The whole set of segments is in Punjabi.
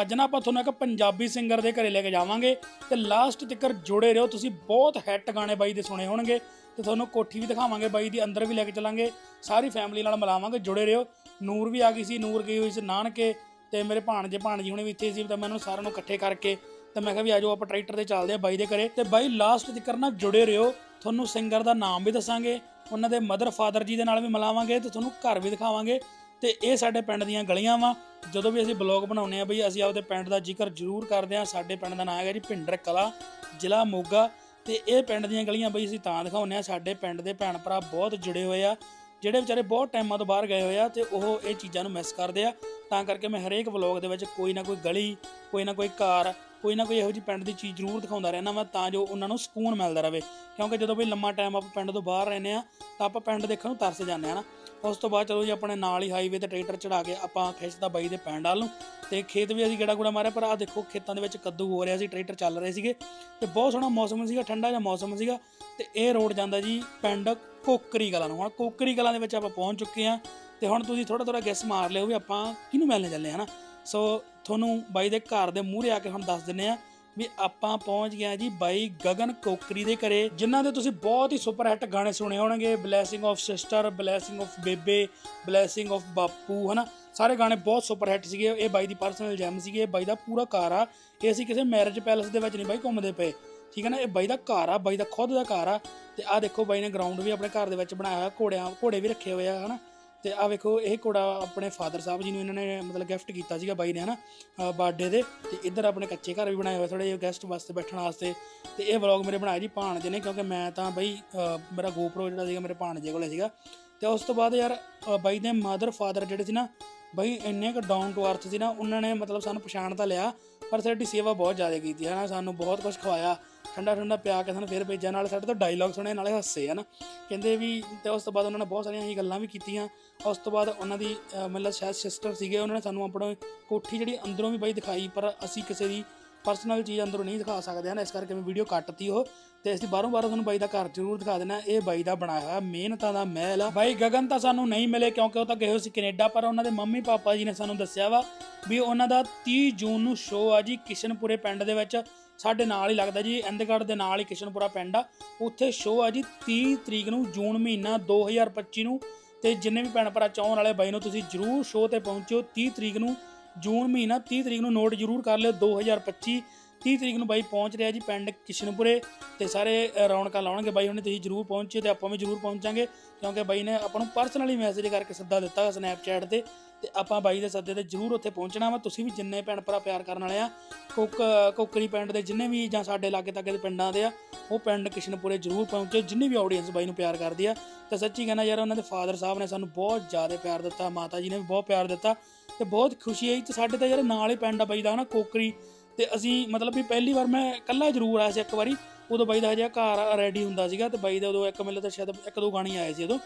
ਅੱਜ ਨਾ ਆਪਾਂ ਤੁਹਾਨੂੰ ਇੱਕ ਪੰਜਾਬੀ ਸਿੰਗਰ ਦੇ ਘਰੇ ਲੈ ਕੇ ਜਾਵਾਂਗੇ ਤੇ ਲਾਸਟ ਤੱਕ ਜੁੜੇ ਰਹੋ, ਤੁਸੀਂ ਬਹੁਤ ਹਿੱਟ ਗਾਣੇ ਬਾਈ ਦੇ ਸੁਣੇ ਹੋਣਗੇ ਤੇ ਤੁਹਾਨੂੰ ਕੋਠੀ ਵੀ ਦਿਖਾਵਾਂਗੇ, ਬਾਈ ਦੀ ਅੰਦਰ ਵੀ ਲੈ ਕੇ ਚੱਲਾਂਗੇ, ਸਾਰੀ ਫੈਮਿਲੀ ਨਾਲ ਮਿਲਾਵਾਂਗੇ, ਜੁੜੇ ਰਹੋ। ਨੂਰ ਵੀ ਆ ਗਈ ਸੀ, ਨੂਰ ਗਈ ਹੋਈ ਸੀ ਨਾਨਕੇ ਤੇ ਮੇਰੇ ਭਾਣਜੇ, ਭਾਣਜੀ ਹੁਣੇ ਵੀ ਇੱਥੇ ਸੀ, ਤਾਂ ਮੈਂ ਉਹਨਾਂ ਸਾਰਿਆਂ ਨੂੰ ਇਕੱਠੇ ਕਰਕੇ ਤੇ ਮੈਂ ਕਿਹਾ ਵੀ ਆਜੋ ਆਪਾਂ ਟਰੈਕਟਰ ਤੇ ਚੱਲਦੇ ਆ ਬਾਈ ਦੇ ਘਰੇ। ਤੇ ਬਾਈ ਲਾਸਟ ਤੱਕ ਨਾ ਜੁੜੇ ਰਹੋ, ਤੁਹਾਨੂੰ ਸਿੰਗਰ ਦਾ ਨਾਮ ਵੀ ਦੱਸਾਂਗੇ, ਉਹਨਾਂ ਦੇ ਮਦਰ ਫਾਦਰ ਜੀ ਦੇ ਨਾਲ ਵੀ ਮਿਲਾਵਾਂਗੇ ਤੇ ਤੁਹਾਨੂੰ ਘਰ ਵੀ ਦਿਖਾਵਾਂਗੇ। ਤੇ ਇਹ ਸਾਡੇ ਪਿੰਡ ਦੀਆਂ ਗਲੀਆਂ ਵਾ। ਜਦੋਂ ਵੀ ਅਸੀਂ ਬਲੌਗ ਬਣਾਉਂਦੇ ਆ ਬਈ, ਅਸੀਂ ਆਪਦੇ ਪਿੰਡ ਦਾ ਜ਼ਿਕਰ ਜ਼ਰੂਰ ਕਰਦੇ ਆ ਸਾਡੇ ਪਿੰਡ ਦਾ ਨਾਮ ਹੈਗਾ ਜੀ ਭਿੰਡਰ ਕਲਾ, ਜ਼ਿਲ੍ਹਾ ਮੋਗਾ। ਤੇ ਇਹ ਪਿੰਡ ਦੀਆਂ ਗਲੀਆਂ ਬਈ, ਅਸੀਂ ਤਾਂ ਦਿਖਾਉਂਦੇ ਆ ਸਾਡੇ ਪਿੰਡ ਦੇ ਭੈਣ ਭਰਾ ਬਹੁਤ ਜੁੜੇ ਹੋਏ ਆ, ਜਿਹੜੇ ਵਿਚਾਰੇ ਬਹੁਤ ਟਾਈਮਾਂ ਤੋਂ ਬਾਹਰ ਗਏ ਹੋਏ ਆ ਤੇ ਉਹ ਇਹ ਚੀਜ਼ਾਂ ਨੂੰ ਮਿਸ ਕਰਦੇ ਆ। ਤਾਂ ਕਰਕੇ ਮੈਂ ਹਰੇਕ ਵਲੌਗ ਦੇ ਵਿੱਚ ਕੋਈ ਨਾ ਕੋਈ ਗਲੀ, ਕੋਈ ਨਾ ਕੋਈ ਘਰ, ਕੋਈ ਨਾ ਕੋਈ ਇਹੋ ਜਿਹੀ ਪਿੰਡ ਦੀ ਚੀਜ਼ ਜ਼ਰੂਰ ਦਿਖਾਉਂਦਾ ਰਹਿਣਾ ਮੈਂ ਤਾਂ ਜੋ ਉਹਨਾਂ ਨੂੰ ਸਕੂਨ ਮਿਲਦਾ ਰਹੇ। ਕਿਉਂਕਿ ਜਦੋਂ ਵੀ ਲੰਮਾ ਟਾਈਮ ਆਪਾਂ ਪਿੰਡ ਤੋਂ ਬਾਹਰ ਰਹਿੰਦੇ ਆ ਤਾਂ ਆਪਾਂ ਪਿੰਡ ਦੇਖਣ ਨੂੰ ਤਰਸ ਜਾਂਦੇ ਆ ਨਾ। ਉਸ ਤੋਂ ਬਾਅਦ ਚਲੋ ਜੀ ਆਪਣੇ ਨਾਲ ਹੀ ਹਾਈਵੇ ਤੇ ਟਰੈਕਟਰ ਚੜਾ ਕੇ ਆਪਾਂ ਖਿੱਚਦਾ ਬਾਈ ਦੇ ਪਿੰਡ ਵੱਲ ਨੂੰ ਤੇ ਖੇਤ ਵੀ ਅਸੀਂ ਗੇੜਾ ਗੂੜਾ ਮਾਰਿਆ, ਪਰ ਆ ਦੇਖੋ ਖੇਤਾਂ ਦੇ ਵਿੱਚ ਕੱਦੂ ਹੋ ਰਿਹਾ ਸੀ, ਟਰੈਕਟਰ ਚੱਲ ਰਹੇ ਸੀਗੇ ਤੇ ਬਹੁਤ ਸੋਹਣਾ ਮੌਸਮ ਸੀਗਾ, ਠੰਡਾ ਜਿਹਾ ਮੌਸਮ ਸੀਗਾ ਤੇ ਇਹ ਰੋਡ ਜਾਂਦਾ ਜੀ ਪਿੰਡ ਕੋਕਰੀ ਕਲਾਂ ਨੂੰ। ਹੁਣ ਕੋਕਰੀ ਕਲਾਂ ਦੇ ਵਿੱਚ ਆਪਾਂ ਪਹੁੰਚ ਚੁੱਕੇ ਆ ਤੇ ਹੁਣ ਤੁਸੀਂ ਥੋੜਾ ਥੋੜਾ ਗੈਸ ਮਾਰ ਲਿਓ ਵੀ ਆਪਾਂ ਕਿਹਨੂੰ ਮਿਲਣੇ ਚੱਲੇ ਹਨਾ? ਸੋ ਤੁਹਾਨੂੰ ਬਾਈ ਦੇ ਘਰ ਦੇ ਮੂਹਰੇ ਆ ਕੇ ਹੁਣ ਦੱਸ ਦਿੰਨੇ ਆ ਵੀ ਆਪਾਂ ਪਹੁੰਚ ਗਏ ਆ ਜੀ ਬਾਈ ਗਗਨ ਕੋਕਰੀ ਦੇ ਘਰੇ, ਜਿਨ੍ਹਾਂ ਦੇ ਤੁਸੀਂ ਬਹੁਤ ਹੀ ਸੁਪਰ ਹਿੱਟ ਗਾਣੇ ਸੁਣੇ ਹੋਣਗੇ। Blessing of sister blessing of ਬੇਬੇ ਬਲੇਸਿੰਗ ਆਫ ਬਾਪੂ, ਹਨਾ? ਸਾਰੇ ਗਾਣੇ ਬਹੁਤ ਸੁਪਰ ਹਿੱਟ ਸੀਗੇ। ਇਹ ਬਾਈ ਦੀ ਪਰਸਨਲ ਜੈਮ ਸੀਗੇ। ਇਹ ਬਾਈ ਦਾ ਪੂਰਾ ਘਰ ਆ। ਇਹ ਅਸੀਂ ਕਿਸੇ ਮੈਰਿਜ ਪੈਲੇਸ ਦੇ ਵਿੱਚ ਨਹੀਂ ਬਾਈ ਘੁੰਮਦੇ ਪਏ। ਠੀਕ ਹੈ ਨਾ? ਇਹ ਬਾਈ ਦਾ ਘਰ ਆ, ਬਾਈ ਦਾ ਖੁਦ ਦਾ ਘਰ ਆ। ਤੇ ਆ ਦੇਖੋ ਬਾਈ ਨੇ ਗਰਾਊਂਡ ਵੀ ਆਪਣੇ ਘਰ ਦੇ ਵਿੱਚ ਬਣਾਇਆ ਹੋਇਆ, ਘੋੜਿਆਂ ਘੋੜੇ ਵੀ ਰੱਖੇ ਹੋਏ ਆ, ਹਨਾ? ਤੇ ਆ ਵੇਖੋ ਇਹ ਘੋੜਾ ਆਪਣੇ ਫਾਦਰ ਸਾਹਿਬ ਜੀ ਨੂੰ ਇਹਨਾਂ ਨੇ ਮਤਲਬ ਗਿਫਟ ਕੀਤਾ ਸੀਗਾ ਬਾਈ ਨੇ ਹਨਾ? ਬਰਥਡੇ ਦੇ ਤੇ। ਇੱਧਰ ਆਪਣੇ ਕੱਚੇ ਘਰ ਵੀ ਬਣਾਏ ਹੋਏ ਥੋੜੇ ਜਿਹੇ ਗੈਸਟ ਵਾਸਤੇ ਬੈਠਣ ਵਾਸਤੇ। ਤੇ ਇਹ ਵਲੌਗ ਮੇਰੇ ਬਣਾਏ ਜੀ ਭਾਣਜੇ ਨੇ ਕਿਉਂਕਿ ਮੈਂ ਤਾਂ ਬਈ ਅਹ, ਮੇਰਾ GoPro ਜਿਹੜਾ ਸੀਗਾ ਮੇਰੇ ਭਾਣਜੇ ਕੋਲੇ ਸੀਗਾ। ਤੇ ਉਸ ਤੋਂ ਬਾਅਦ ਯਾਰ ਅਹ, ਬਾਈ ਦੇ ਮਦਰ ਫਾਦਰ ਜਿਹੜੇ ਸੀ ਨਾ ਬਈ ਇੰਨੇ ਕੁ ਡਾਊਨ ਟੂ ਅਰਥ ਸੀ ਨਾ ਉਹਨਾਂ ਨੇ ਮਤਲਬ ਸਾਨੂੰ ਪਛਾਣ ਤਾਂ ਲਿਆ ਪਰ ਸਾਡੀ ਸੇਵਾ ਬਹੁਤ ਜ਼ਿਆਦਾ ਕੀਤੀ ਹੈ ਨਾ ਸਾਨੂੰ ਬਹੁਤ ਕੁਝ ਖਵਾਇਆ। ਠੰਡਾ ਠੰਡਾ ਪਿਆ ਕੇ ਸਾਨੂੰ ਫਿਰ ਭੇਜਿਆ, ਨਾਲ ਸਾਡੇ ਤੋਂ ਡਾਇਲੌਗ ਸੁਣੇ, ਨਾਲੇ ਹੱਸੇ, ਹਨ। ਕਹਿੰਦੇ ਵੀ, ਤੇ ਉਸ ਤੋਂ ਬਾਅਦ ਉਹਨਾਂ ਨੇ ਬਹੁਤ ਸਾਰੀਆਂ ਅਸੀਂ ਗੱਲਾਂ ਵੀ ਕੀਤੀਆਂ। ਉਸ ਤੋਂ ਬਾਅਦ ਉਹਨਾਂ ਦੀ ਮਤਲਬ ਸ਼ਾਇਦ ਸਿਸਟਰ ਸੀਗੇ, ਉਹਨਾਂ ਨੇ ਸਾਨੂੰ ਆਪਣੀ ਕੋਠੀ ਜਿਹੜੀ ਅੰਦਰੋਂ ਵੀ ਬਾਈ ਦਿਖਾਈ, ਪਰ ਅਸੀਂ ਕਿਸੇ ਦੀ ਪਰਸਨਲ ਚੀਜ਼ ਅੰਦਰੋਂ ਨਹੀਂ ਦਿਖਾ ਸਕਦੇ, ਹਨ। ਇਸ ਕਰਕੇ ਮੈਂ ਵੀਡੀਓ ਕੱਟਤੀ ਉਹ, ਤੇ ਅਸੀਂ ਬਾਹਰੋਂ ਬਾਹਰੋਂ ਤੁਹਾਨੂੰ ਬਾਈ ਦਾ ਘਰ ਜ਼ਰੂਰ ਦਿਖਾ ਦੇਣਾ ਇਹ ਬਾਈ ਦਾ ਬਣਾਇਆ ਹੋਇਆ, ਮਿਹਨਤਾਂ ਦਾ ਮਹਿਲ ਆ। ਬਾਈ ਗਗਨ ਤਾਂ ਸਾਨੂੰ ਨਹੀਂ ਮਿਲੇ, ਕਿਉਂਕਿ ਉਹ ਤਾਂ ਗਏ ਹੋਏ ਸੀ ਕੈਨੇਡਾ, ਪਰ ਉਹਨਾਂ ਦੇ ਮੰਮੀ ਪਾਪਾ ਜੀ ਨੇ ਸਾਨੂੰ ਦੱਸਿਆ ਵਾ ਵੀ ਉਹਨਾਂ ਦਾ 30 ਜੂਨ ਨੂੰ ਸ਼ੋਅ ਆ ਜੀ ਕਿਸ਼ਨਪੁਰੇ ਪਿੰਡ ਦੇ ਵਿੱਚ। ਸਾਡੇ ਨਾਲ ਹੀ ਲੱਗਦਾ ਜੀ ਇੰਦਗੜ੍ਹ ਦੇ ਨਾਲ ਹੀ ਕਿਸ਼ਨਪੁਰਾ ਪਿੰਡ ਆ। ਉੱਥੇ ਸ਼ੋਅ ਆ ਜੀ 30 ਤਰੀਕ ਨੂੰ ਜੂਨ ਮਹੀਨਾ 2025 ਨੂੰ। ਤੇ ਜਿੰਨੇ ਵੀ ਭੈਣ ਭਰਾ ਚਾਹਣ ਵਾਲੇ ਬਾਈ ਨੂੰ ਤੁਸੀਂ ਜਰੂਰ ਸ਼ੋਅ ਤੇ ਪਹੁੰਚਿਓ। 30 ਤਰੀਕ ਨੂੰ ਜੂਨ ਮਹੀਨਾ 30 ਤਰੀਕ ਨੂੰ ਨੋਟ ਜਰੂਰ ਕਰ ਲਿਓ 2025 30 ਤਰੀਕ ਨੂੰ ਬਾਈ ਪਹੁੰਚ ਰਿਹਾ ਜੀ ਪਿੰਡ ਕਿਸ਼ਨਪੁਰੇ ਤੇ ਸਾਰੇ ਰੌਣਕਾਂ ਲਾਉਣਗੇ ਬਾਈ, ਉਹਨੇ ਤੁਸੀਂ ਜਰੂਰ ਪਹੁੰਚੇ ਤੇ ਆਪਾਂ ਵੀ ਜਰੂਰ ਪਹੁੰਚਾਂਗੇ ਕਿਉਂਕਿ ਬਾਈ ਨੇ ਆਪਾਂ ਨੂੰ ਪਰਸਨਲੀ ਮੈਸੇਜ ਕਰਕੇ ਸੱਦਾ ਦਿੱਤਾ ਸਨੈਪਚੈਟ ਤੇ ਤੇ ਆਪਾਂ ਬਾਈ ਦੇ ਸੱਦੇ ਤੇ ਜਰੂਰ ਉੱਥੇ ਪਹੁੰਚਣਾ ਵਾ। ਤੁਸੀਂ ਵੀ ਜਿੰਨੇ ਭੈਣ ਭਰਾ ਪਿਆਰ ਕਰਨ ਵਾਲੇ ਆ, ਕੋਕ, ਕੋਕਰੀ ਪਿੰਡ ਦੇ ਜਿੰਨੇ ਵੀ ਜਾਂ ਸਾਡੇ ਲਾਗੇ ਤਾਗੇ ਦੇ ਪਿੰਡਾਂ ਦੇ ਆ, ਉਹ ਪਿੰਡ ਕਿਸ਼ਨਪੁਰੇ ਜਰੂਰ ਪਹੁੰਚੋ, ਜਿੰਨੀ ਵੀ ਆਡੀਅנס ਬਾਈ ਨੂੰ ਪਿਆਰ ਕਰਦੀ ਆ। ਤੇ ਸੱਚੀ ਕਹਿੰਦਾ ਯਾਰ ਉਹਨਾਂ ਦੇ ਫਾਦਰ ਸਾਹਿਬ ਨੇ ਸਾਨੂੰ ਬਹੁਤ ਜ਼ਿਆਦਾ ਪਿਆਰ ਦਿੱਤਾ, ਮਾਤਾ ਜੀ ਨੇ ਵੀ ਬਹੁਤ ਪਿਆਰ ਦਿੱਤਾ ਤੇ ਬਹੁਤ ਖੁਸ਼ੀ ਆਈ ਤੇ ਸਾਡੇ ਤਾਂ ਯਾਰ ਨਾਲ ਹੀ ਪਿੰਡ ਆ ਬਾਈ ਦਾ ਨਾ ਕੋਕਰੀ ਤੇ ਅਸੀਂ ਮਤਲਬ ਵੀ ਪਹਿਲੀ ਵਾਰ ਮੈਂ ਇਕੱਲਾ ਜ਼ਰੂਰ ਆਇਆ ਸੀ ਇੱਕ ਵਾਰੀ, ਉਦੋਂ ਬਾਈ ਦਾ ਹਜੇ ਘਰ ਰੈਡੀ ਹੁੰਦਾ ਸੀਗਾ ਤੇ ਬਾਈ ਦਾ ਉਦੋਂ ਇੱਕ ਮਿਲੇ ਤਾਂ ਸ਼ਾਇਦ ਇੱਕ ਦੋ ਗਾਣੇ ਆਏ ਸੀ ਉਦੋਂ,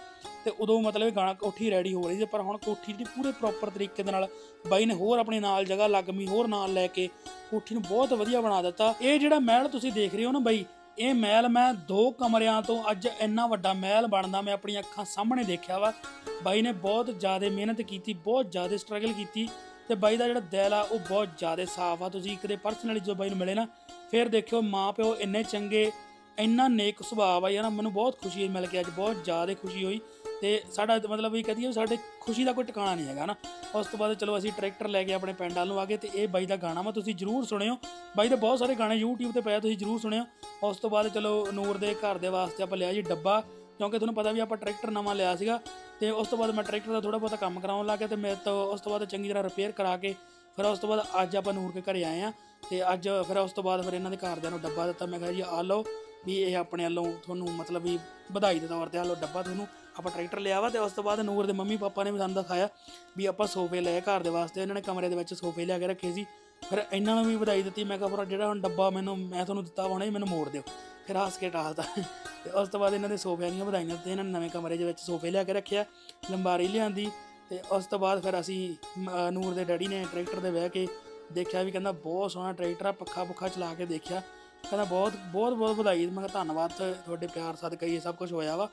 ਤੇ ਉਦੋਂ ਮਤਲਬ ਇਹ ਗਾਣਾ ਕੋਠੀ ਰੈਡੀ ਹੋ ਰਹੀ ਸੀ, ਪਰ ਹੁਣ ਕੋਠੀ ਦੀ ਪੂਰੇ ਪ੍ਰੋਪਰ ਤਰੀਕੇ ਦੇ ਨਾਲ ਬਾਈ ਨੇ ਹੋਰ ਆਪਣੇ ਨਾਲ ਜਗ੍ਹਾ ਲੱਗਮੀ ਹੋਰ ਨਾਲ ਲੈ ਕੇ ਕੋਠੀ ਨੂੰ ਬਹੁਤ ਵਧੀਆ ਬਣਾ ਦਿੱਤਾ। ਇਹ ਜਿਹੜਾ ਮਹਿਲ ਤੁਸੀਂ ਦੇਖ ਰਹੇ ਹੋ ਨਾ ਬਾਈ, ਇਹ ਮਹਿਲ ਮੈਂ ਦੋ ਕਮਰਿਆਂ ਤੋਂ ਅੱਜ ਇੰਨਾ ਵੱਡਾ ਮਹਿਲ ਬਣਦਾ, ਮੈਂ ਆਪਣੀਆਂ ਅੱਖਾਂ ਸਾਹਮਣੇ ਦੇਖਿਆ ਵਾ। ਬਾਈ ਨੇ ਬਹੁਤ ਜ਼ਿਆਦਾ ਮਿਹਨਤ ਕੀਤੀ, ਬਹੁਤ ਜ਼ਿਆਦਾ ਸਟਰਗਲ ਕੀਤੀ ਤੇ ਬਾਈ ਦਾ ਜਿਹੜਾ ਦਿਲ ਆ, ਉਹ ਬਹੁਤ ਜ਼ਿਆਦਾ ਸਾਫ਼ ਆ। ਤੁਸੀਂ ਕਦੇ ਪਰਸਨਲੀ ਜਦੋਂ ਬਾਈ ਨੂੰ ਮਿਲੇ ਨਾ, ਫਿਰ ਦੇਖਿਓ ਮਾਂ ਪਿਓ ਇੰਨੇ ਚੰਗੇ, ਇੰਨਾ ਨੇਕ ਸੁਭਾਅ ਆ ਯਾਰ, ਮੈਨੂੰ ਬਹੁਤ ਖੁਸ਼ੀ ਮਿਲ ਕੇ ਅੱਜ ਬਹੁਤ ਜ਼ਿਆਦਾ ਖੁਸ਼ੀ ਹੋਈ। ਤੇ ਸਾਡਾ ਮਤਲਬ ਇਹ ਕਹਦੀਏ ਸਾਡੇ ਖੁਸ਼ੀ ਦਾ ਕੋਈ ਟਿਕਾਣਾ ਨਹੀਂ ਹੈਗਾ ਨਾ। ਉਸ ਤੋਂ ਬਾਅਦ ਚਲੋ ਅਸੀਂ ਟਰੈਕਟਰ ਲੈ ਕੇ ਆਪਣੇ ਪਿੰਡ ਵੱਲ ਨੂੰ ਆ ਗਏ ਤੇ ਇਹ ਬਾਈ ਦਾ ਗਾਣਾ ਵਾ, ਤੁਸੀਂ ਜਰੂਰ ਸੁਣਿਓ। ਬਾਈ ਦੇ ਬਹੁਤ ਸਾਰੇ ਗਾਣੇ YouTube ਤੇ ਪਏ ਤੁਸੀਂ ਜਰੂਰ ਸੁਣਿਓ। ਉਸ ਤੋਂ ਬਾਅਦ ਚਲੋ ਨੂਰ ਦੇ ਘਰ ਦੇ ਵਾਸਤੇ ਆਪਾਂ ਲਿਆ ਜੀ ਡੱਬਾ। ਕਿਉਂਕਿ ਤੁਹਾਨੂੰ ਪਤਾ ਵੀ ਆਪਾਂ ਟਰੈਕਟਰ ਨਵਾਂ ਲਿਆ ਸੀਗਾ ਤੇ ਉਸ ਤੋਂ ਬਾਅਦ ਮੈਂ ਟਰੈਕਟਰ ਦਾ ਥੋੜਾ ਬਹੁਤਾ ਕੰਮ ਕਰਾਉਣ ਲੱਗ ਗਿਆ ਤੇ ਮੇਰੇ ਤੋਂ ਉਸ ਤੋਂ ਬਾਅਦ ਚੰਗੀ ਤਰ੍ਹਾਂ ਰਿਪੇਅਰ ਕਰਾ ਕੇ ਫਿਰ ਉਸ ਤੋਂ ਬਾਅਦ ਅੱਜ ਆਪਾਂ ਨੂਰ ਕੇ ਘਰੇ ਆਏ ਆ ਤੇ ਅੱਜ ਫਿਰ ਉਸ ਤੋਂ ਬਾਅਦ ਫਿਰ ਇਹਨਾਂ ਦੇ ਘਰਦਿਆਂ ਨੂੰ ਡੱਬਾ ਦਿੱਤਾ। ਮੈਂ ਕਿਹਾ ਜੀ, ਆ ਲਓ ਵੀ ਇਹ ਆਪਣੇ ਵੱਲੋਂ ਤੁਹਾਨੂੰ ਮਤਲਬ ਵੀ ਵਧਾਈ ਦੇ ਤੌਰ ਤੇ ਆ ਲਓ ਡੱਬਾ ਤੁਹਾਨੂੰ ਆਪਾਂ ਟਰੈਕਟਰ ਲਿਆ ਵਾ ਤੇ ਉਸ ਤੋਂ ਬਾਅਦ ਨੂਰ ਦੇ ਮੰਮੀ ਪਾਪਾ ਨੇ ਵੀ ਸਾਨੂੰ ਦਿਖਾਇਆ ਵੀ ਆਪਾਂ ਸੋਫੇ ਲਏ ਘਰ ਦੇ ਵਾਸਤੇ, ਇਹਨਾਂ ਨੇ ਕਮਰੇ ਦੇ ਵਿੱਚ ਸੋਫੇ ਲਿਆ ਕੇ ਰੱਖੇ ਸੀ। ਫਿਰ ਇਹਨਾਂ ਨੂੰ ਵੀ ਵਧਾਈ ਦਿੱਤੀ, ਮੈਂ ਕਿਹਾ ਫਿਰ ਜਿਹੜਾ ਹੁਣ ਡੱਬਾ ਮੈਨੂੰ, ਮੈਂ ਤੁਹਾਨੂੰ ਦਿੱਤਾ ਹੋਣਾ ਨਾ ਮੈਨੂੰ ਮੋੜ ਦਿਓ। ਫਿਰ ਹੱਸ ਕੇ ਟਾਲਤਾ। ਤੇ ਉਸ ਤੋਂ ਬਾਅਦ ਇਹਨਾਂ ਦੇ ਸੋਫਿਆਂ ਦੀਆਂ ਵਧਾਈਆਂ ਦਿੱਤੀਆਂ, ਇਹਨਾਂ ਨੇ ਨਵੇਂ ਕਮਰੇ ਦੇ ਵਿੱਚ ਸੋਫੇ ਲਿਆ ਕੇ ਰੱਖਿਆ, ਲੰਬਾਰੀ ਲਿਆਂਦੀ ਤੇ ਉਸ ਤੋਂ ਬਾਅਦ ਫਿਰ ਅਸੀਂ ਨੂਰ ਦੇ ਡੈਡੀ ਨੇ ਟਰੈਕਟਰ ਤੇ ਬਹਿ ਕੇ ਦੇਖਿਆ ਵੀ ਕਹਿੰਦਾ ਬਹੁਤ ਸੋਹਣਾ ਟਰੈਕਟਰ ਆ ਪੱਖਾ ਪੁੱਖਾ ਚਲਾ ਕੇ ਦੇਖਿਆ। ਕਹਿੰਦਾ ਬਹੁਤ ਬਹੁਤ ਬਹੁਤ ਵਧਾਈ। ਮੈਂ ਕਿਹਾ ਧੰਨਵਾਦ ਤੁਹਾਡੇ ਪਿਆਰ ਸਦਕਾ ਹੀ ਸਭ ਕੁਝ ਹੋਇਆ ਵਾ।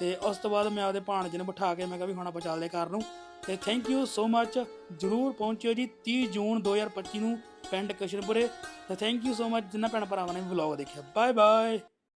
ਤੇ ਉਸ ਤੋਂ ਬਾਅਦ ਮੈਂ ਆਪਦੇ ਭਾਣਜੇ ਨੂੰ ਬਿਠਾ ਕੇ ਮੈਂ ਕਿਹਾ ਵੀ ਹੁਣ ਆਪਾਂ ਚੱਲਦੇ ਘਰ ਨੂੰ। ਤੇ ਥੈਂਕ ਯੂ ਸੋ ਮੱਚ ਜਰੂਰ ਪਹੁੰਚਿਓ ਜੀ 30 ਜੂਨ 2025 ਨੂੰ ਪਿੰਡ ਕਸ਼ਰਪੁਰੇ ਤੇ ਥੈਂਕ ਯੂ ਸੋ ਮੱਚ ਜਿੰਨਾ ਭੈਣ ਭਰਾਵਾਂ ਨੇ ਵੀ ਵਲੌਗ ਦੇਖਿਆ। Bye bye